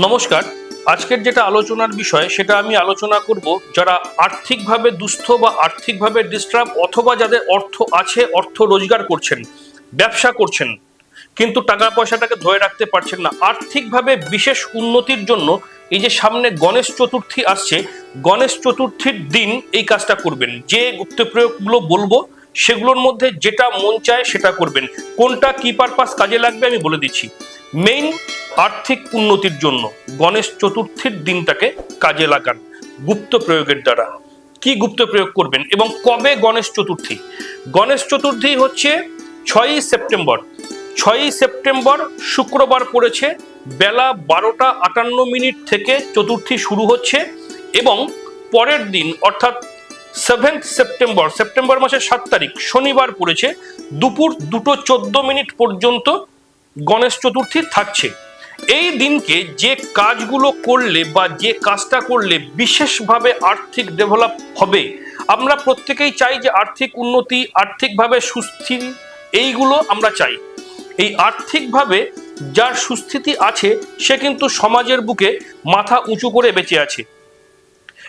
নমস্কার। আজকের যেটা আলোচনার বিষয়, সেটা আমি আলোচনা করব যারা আর্থিকভাবে দুস্থ বা আর্থিকভাবে ডিস্টার্ব অথবা যাদের অর্থ আছে, অর্থ রোজগার করছেন, ব্যবসা করছেন, কিন্তু টাকা পয়সাটাকে ধরে রাখতে পারছেন না। আর্থিকভাবে বিশেষ উন্নতির জন্য এই যে সামনে গণেশ চতুর্থী আসছে, গণেশ চতুর্থীর দিন এই কাজটা করবেন। যে গুপ্ত প্রয়োগগুলো বলব, সেগুলোর মধ্যে যেটা মন চায় সেটা করবেন। কোনটা কি পারপাস কাজে লাগবে আমি বলে দিচ্ছি। মেইন আর্থিক উন্নতির জন্য গণেশ চতুর্থীর দিনটাকে কাজে লাগান গুপ্ত প্রয়োগের দ্বারা। কি গুপ্ত প্রয়োগ করবেন এবং কবে গণেশ চতুর্থী? গণেশ চতুর্থী হচ্ছে ছয়ই সেপ্টেম্বর। ছয়ই সেপ্টেম্বর শুক্রবার পড়েছে, বেলা বারোটা আটান্ন মিনিট থেকে চতুর্থী শুরু হচ্ছে এবং পরের দিন অর্থাৎ সেভেন্থ সেপ্টেম্বর সেপ্টেম্বর মাসের সাত তারিখ, শনিবার পড়েছে, দুপুর দুটো চোদ্দ মিনিট পর্যন্ত গণেশ চতুর্থী থাকছে। এই দিনকে যে কাজগুলো করলে বা যে কাজটা করলে বিশেষভাবে আর্থিক ডেভেলপ হবে, আমরা প্রত্যেকেই চাই যে আর্থিক উন্নতি, আর্থিকভাবে সুস্থির এইগুলো আমরা চাই। এই আর্থিকভাবে যার সুস্থিতি আছে, সে কিন্তু সমাজের বুকে মাথা উঁচু করে বেঁচে আছে।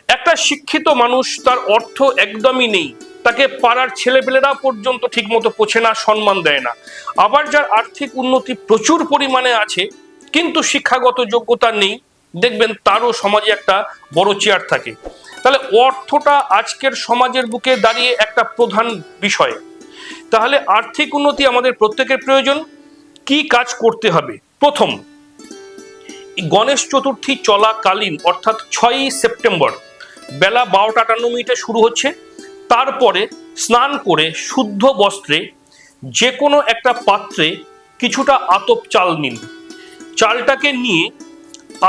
একটা শিক্ষিত মানুষ, তার অর্থ একদমই নেই। তাকে পাড়ার ছেলেপেলেরা পর্যন্ত ঠিকমতো পোছে না, সম্মান দেয় না। আবার যার আর্থিক উন্নতি প্রচুর পরিমাণে আছে কিন্তু শিক্ষাগত যোগ্যতা নেই। দেখবেন তারও সমাজে একটা বড় চেয়ার থাকে। তাহলে অর্থটা আজকের সমাজের বুকে দাঁড়িয়ে একটা প্রধান বিষয়। তাহলে আর্থিক উন্নতি আমাদের প্রত্যেকের প্রয়োজন। কি কাজ করতে হবে? প্রথম, গণেশ চতুর্থী চলাকালীন, অর্থাৎ ছয়ই সেপ্টেম্বর, বেলা বারোটা আটান্ন মিনিটে শুরু হচ্ছে। তারপরে স্নান করে শুদ্ধ বস্ত্রে যে কোনো একটা পাত্রে কিছুটা আতপ চাল নিন। চালটাকে নিয়ে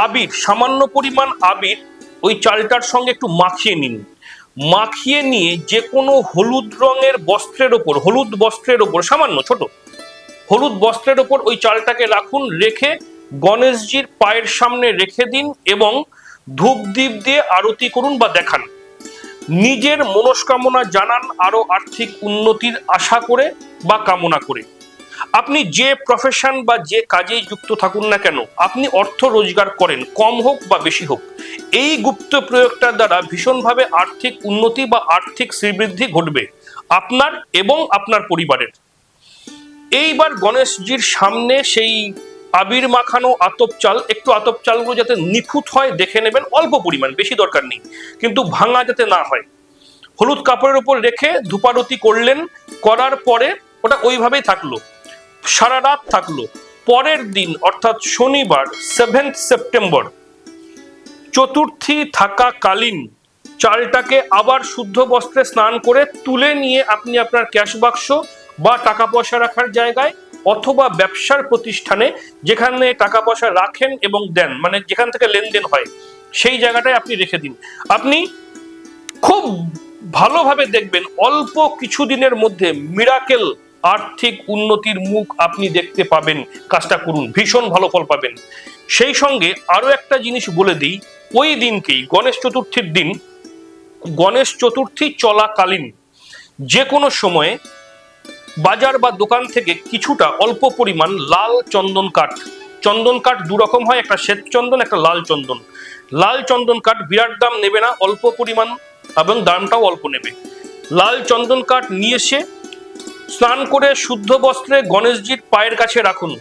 আবির, সামান্য পরিমাণ আবির ওই চালটার সঙ্গে একটু মাখিয়ে নিন। মাখিয়ে নিয়ে যে কোনো হলুদ রঙের বস্ত্রের ওপর, হলুদ বস্ত্রের ওপর, সামান্য, ছোট, হলুদ বস্ত্রের ওপর ওই চালটাকে রাখুন, রেখে গণেশজির পায়ের সামনে রেখে দিন এবং ধূপ দ্বীপ দিয়ে আরতি করুন বা দেখান। নিজের মনস্কামনা জানান আরও আর্থিক উন্নতির আশা করে বা কামনা করে। আপনি যে প্রফেশন বা যে কাজেই যুক্ত থাকুন না কেন, আপনি অর্থ রোজগার করেন, কম হোক বা বেশি হোক। এই গুপ্ত প্রয়োগটার দ্বারা ভীষণভাবে আর্থিক উন্নতি বা আর্থিক শ্রীবৃদ্ধি ঘটবে আপনার এবং আপনার পরিবারের। এইবার গণেশজির সামনে সেই আবির মাখানো আতপ চাল, একটু আতপ চালগুলো যাতে নিখুঁত হয়, দেখে নেবেন, অল্প পরিমাণ, বেশি দরকার নেই, কিন্তু ভাঙা যাতে না হয়। হলুদ কাপড়ের উপর রেখে ধূপারতি করলেন, করার পরে ওটা ওইভাবেই থাকল। সারা রাত থাকল। পরের দিন, অর্থাৎ শনিবার সেভেন্থ সেপ্টেম্বর চতুর্থী থাকাকালীন চালটাকে আবার শুদ্ধ বস্ত্রে স্নান করে তুলে নিয়ে আপনি আপনার ক্যাশ বাক্স বা টাকা পয়সা রাখার জায়গায় অথবা ব্যবসার প্রতিষ্ঠানে যেখানে টাকা পয়সা রাখেন এবং দেন মানে যেখান থেকে লেনদেন হয়, সেই জায়গাটায় আপনি রেখে দিন। আপনি খুব ভালোভাবে দেখবেন, অল্প কিছুদিনের মধ্যে মিরাকেল আর্থিক উন্নতির মুখ আপনি দেখতে পাবেন, কাজটা করুন, ভীষণ ভালো ফল পাবেন। সেই সঙ্গে আরও একটা জিনিস বলে দিই, ওই দিনকেই, গণেশ চতুর্থীর দিন, গণেশ চতুর্থী চলাকালীন যে কোনো সময়ে বাজার বা দোকান থেকে কিছুটা অল্প পরিমাণ লাল চন্দন কাঠ চন্দন কাঠ দু রকম হয়, একটা শ্বেত চন্দন, একটা লাল চন্দন। লাল চন্দন কাঠ বিরাট দাম নেবে না, অল্প পরিমাণ এবং দামটাও অল্প নেবে। লাল চন্দন কাঠ নিয়ে এসে স্নান করে শুদ্ধ বস্ত্রে গণেশজির পায়ের কাছে রাখুন।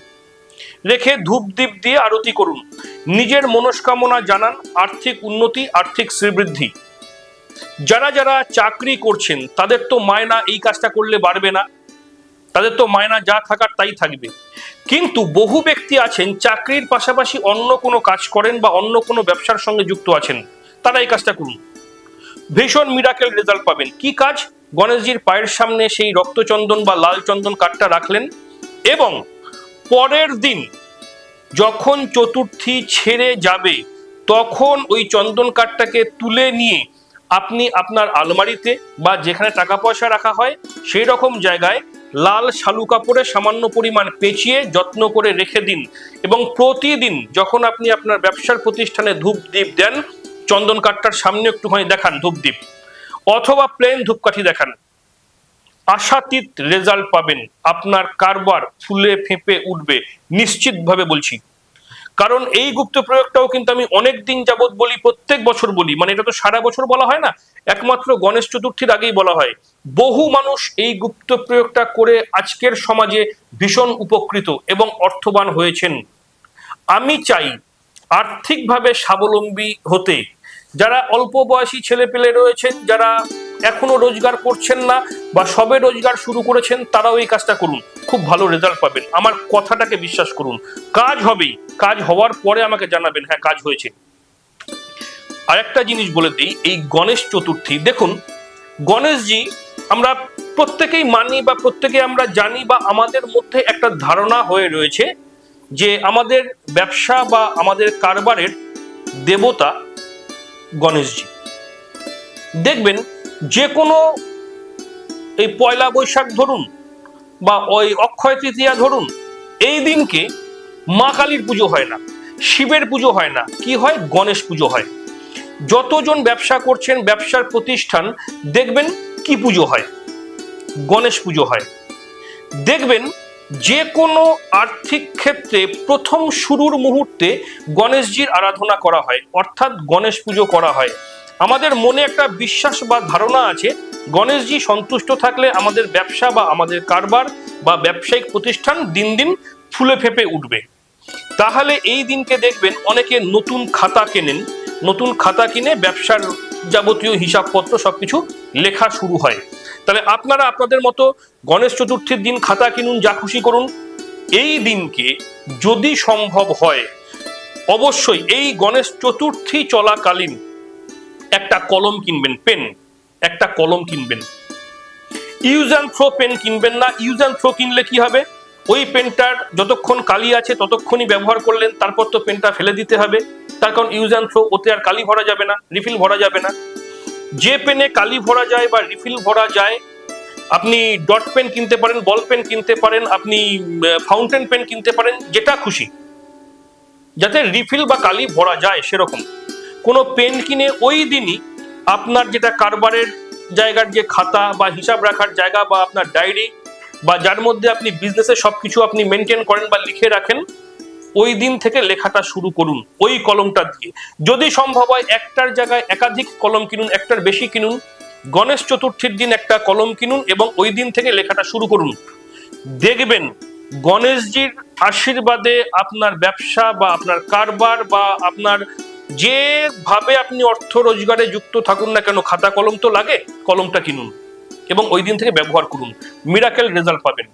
রেখে ধূপ দ্বীপ দিয়ে আরতি করুন। নিজের মনস্কামনা জানান আর্থিক উন্নতি, আর্থিক শ্রীবৃদ্ধি। যারা যারা চাকরি করছেন, তাদের তো মায়না এই কাজটা করলে বাড়বে না। তাদের তো মায়না যা থাকার তাই থাকবে। কিন্তু বহু ব্যক্তি আছেন, চাকরির পাশাপাশি অন্য কোনো কাজ করেন বা অন্য কোনো ব্যবসার সঙ্গে যুক্ত আছেন। তারা এই কাজটা করুন। ভীষণ মিরাকেল রেজাল্ট পাবেন। কি কাজ? গণেশজির পায়ের সামনে সেই রক্তচন্দন বা লাল চন্দন কাঠটা রাখলেন এবং পরের দিন যখন চতুর্থী ছেড়ে যাবে, তখন ওই চন্দন কাঠটাকে তুলে নিয়ে আপনি আপনার আলমারিতে বা যেখানে টাকা পয়সা রাখা হয় সেই রকম জায়গায় লাল শালু কাপড়ে সামান্য পরিমাণ পেঁচিয়ে যত্ন করে রেখে দিন এবং প্রতিদিন যখন আপনি আপনার ব্যবসার প্রতিষ্ঠানে ধূপ দ্বীপ দেন, চন্দন কাঠটার সামনে একটুখানি দেখান ধূপ দ্বীপ অথবা প্লেন ধূপকাঠি দেখান। আশাতীত রেজাল্ট পাবেন। আপনার কারবার ফুলে ফেঁপে উঠবে। নিশ্চিতভাবে বলছি। কারণ এই গুপ্ত প্রয়োগটাও কিন্তু আমি অনেক দিন যাবৎ বলি, প্রত্যেক বছর বলি। মানে এটা তো সারা বছর বলা হয় না, একমাত্র গণেশ চতুর্থীর আগেই বলা হয়। বহু মানুষ এই গুপ্ত প্রয়োগটা করে আজকের সমাজে ভীষণ উপকৃত এবং অর্থবান হয়েছেন। আমি চাই আর্থিকভাবে স্বাবলম্বী হতে যারা অল্প বয়সী ছেলে পেলে রয়েছেন, যারা এখনও রোজগার করছেন না বা সবে রোজগার শুরু করেছেন, তারাও এই কাজটা করুন। খুব ভালো রেজাল্ট পাবেন। আমার কথাটাকে বিশ্বাস করুন। কাজ হবেই। কাজ হওয়ার পরে আমাকে জানাবেন হ্যাঁ কাজ হয়েছে। আরেকটা জিনিস বলে দিই, এই গণেশ চতুর্থী, দেখুন, গণেশজি, আমরা প্রত্যেকেই মানি বা প্রত্যেকে আমরা জানি বা আমাদের মধ্যে একটা ধারণা হয়ে রয়েছে যে আমাদের ব্যবসা বা আমাদের কারবারের দেবতা গণেশজি। দেখবেন যে কোনো এই পয়লা বৈশাখ ধরুন বা ওই অক্ষয় তৃতীয়া ধরুন, এই দিনকে মা কালীর পুজো হয় না, শিবের পুজো হয় না, কি হয়? গণেশ পুজো হয়। যতজন ব্যবসা করছেন, ব্যবসার প্রতিষ্ঠান, দেখবেন কি পুজো হয়? গণেশ পুজো হয়। দেখবেন যে কোনো আর্থিক ক্ষেত্রে প্রথম শুরুর মুহূর্তে গণেশজির আরাধনা করা হয়, অর্থাৎ গণেশ পুজো করা হয়। আমাদের মনে একটা বিশ্বাস বা ধারণা আছে, গণেশজি সন্তুষ্ট থাকলে আমাদের ব্যবসা বা আমাদের কারবার বা ব্যবসায়িক প্রতিষ্ঠান দিন দিন ফুলে ফেপে উঠবে। তাহলে এই দিনকে দেখবেন অনেকে নতুন খাতা কেনেন, নতুন খাতা কিনে ব্যবসার যাবতীয় হিসাবপত্র সবকিছু লেখা শুরু হয়। তাহলে আপনারা আপনাদের মতো গণেশ চতুর্থীর দিন খাতা কিনুন, যা খুশি করুন। এই দিনকে যদি সম্ভব হয়, অবশ্যই এই গণেশ চতুর্থী চলাকালীন একটা কলম কিনবেন, পেন, একটা কলম কিনবেন। ইউজ অ্যান্ড থ্রো পেন কিনবেন না। ইউজ অ্যান্ড থ্রো কিনলে কি হবে? ওই পেনটার যতক্ষণ কালি আছে, ততক্ষণই ব্যবহার করলেন, তারপর তো পেনটা ফেলে দিতে হবে। তার কারণ ইউজ অ্যান্ড থ্রো ওতে আর কালি ভরা যাবে না, রিফিল ভরা যাবে না। যে পেনে কালি ভরা যায় বা রিফিল ভরা যায়, আপনি ডট পেন কিনতে পারেন, বল পেন কিনতে পারেন, আপনি ফাউন্টেন পেন কিনতে পারেন, যেটা খুশি। যাতে রিফিল বা কালি ভরা যায় সেরকম। কোনো পেন কিনে ওই দিনই আপনার যেটা কারবারের জায়গার যে খাতা বা হিসাব রাখার জায়গা বা আপনার ডায়েরি বা যার মধ্যে আপনি বিজনেসে সবকিছু আপনি মেনটেন করেন বা লিখে রাখেন ওই দিন থেকে লেখাটা শুরু করুন, ওই কলমটা দিয়ে। যদি সম্ভব হয় একটার জায়গায় একাধিক কলম কিনুন, একটার বেশি কিনুন। গণেশ চতুর্থীর দিন একটা কলম কিনুন এবং ওই দিন থেকে লেখাটা শুরু করুন। দেখবেন গণেশজির আশীর্বাদে আপনার ব্যবসা বা আপনার কারবার বা আপনার যেভাবে আপনি অর্থ রোজগারে যুক্ত থাকুন না কেন, খাতা কলম তো লাগে, কলমটা কিনুন এবং ওই দিন থেকে ব্যবহার করুন। মিরাকেল রেজাল্ট পাবেন।